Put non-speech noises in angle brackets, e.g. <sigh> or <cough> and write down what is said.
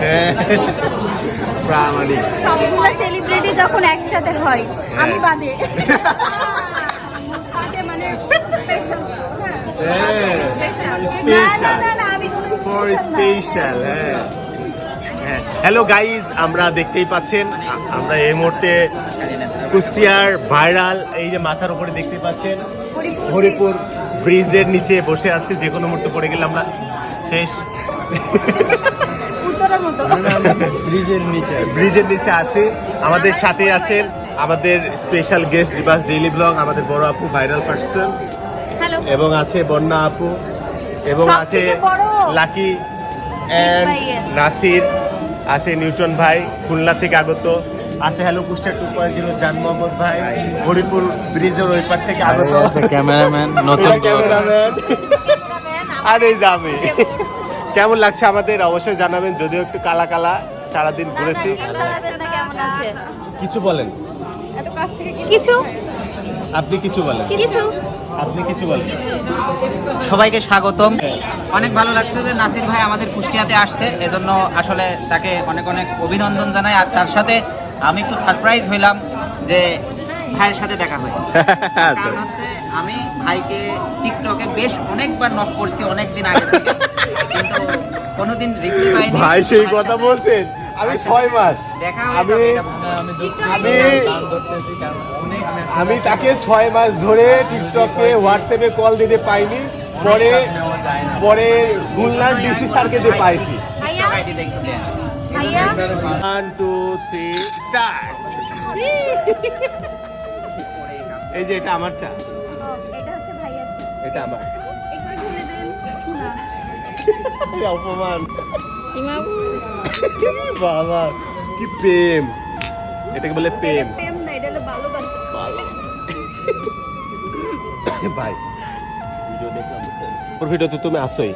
হ্যাঁ প্রামাণিক সবগুলো সেলিব্রিটি যখন একসাথে হয় আমি বাদে। হ্যাঁ। আমি না। স্পেশাল হ্যাঁ। হ্যালো গাইজ আমরা দেখতেই পাচ্ছেন আমরা এই মুহূর্তে কুষ্টিয়ার ভাইরাল এই যে মাথার উপরে দেখতে পাচ্ছেন হরিপুর ব্রিজের নিচে বসে আছে যে কোনো মুহূর্তে পড়ে গেলে আমরা শেষ। উত্তরের মতো। ব্রিজের নিচে। ব্রিজের নিচে আছি। আমাদের সাথে আছেন আমাদের special guest Ribas daily blog আমাদের বড় আপু ভাইরাল পার্সন এবং আছে বন্যা আপু। এবং আছে লাকি অ্যান্ড নাসির। আছে নিউটন ভাই খুলনা থেকে আগত। আছে hello কুষ্টার two point zero Jan Mohammad ভাই হরিপুর ব্রিজের ওই পার থেকে আগত। ক্যামেরাম্যান নতুন <laughs> ক্যামেরাম্যান আর এই যাবে কেমন লাগছে আমাদের? অবশ্যই জানাবেন। যদিও একটু কালা কালা সারাদিন ঘুরেছি। কিছু বলেন। কিছু। আপনি কিছু বলেন। কিছু। আপনি কিছু বলেন। সবাইকে স্বাগতম। অনেক ভালো লাগছে যে নাসির ভাই আমাদের কুষ্টিয়াতে আসছে। এজন্য আসলে তাকে অনেক অনেক অভিনন্দন জানাই। আর তার সাথে আমি একটু সারপ্রাইজ হইলাম যে ভাইয়ের সাথে দেখা হয়। <laughs> কারণ হচ্ছে আমি ভাইকে টিকটকে বেশ অনেকবার নক করছি অনেক দিন আগে থেকে। কিন্তু কোনোদিন রিপ্লাই পাইনি। ভাই সেই কথা বলছেন? আমি ছয় মাস। দেখা আমি আমি আমি আমি তাকে ছয় মাস ধরে টিকটকে হোয়াটসঅ্যাপে কল দিতে পাইনি। পরে পরে খুলনার ডিসি স্যারকে দিয়ে পাইছি। <laughs> এই যে এটা আমার চা। এটা হচ্ছে ভাইয়ার চা। এটা আমার। একটু দেন। না। এই অপমান। বাবা কি প্রেম। এটাকে বলে প্রেম। প্রেম না এটা হলো ভালোবাসা। ভালো। ভাই ভিডিও দেখলাম। ওর ভিডিও তো তুমি আসোই।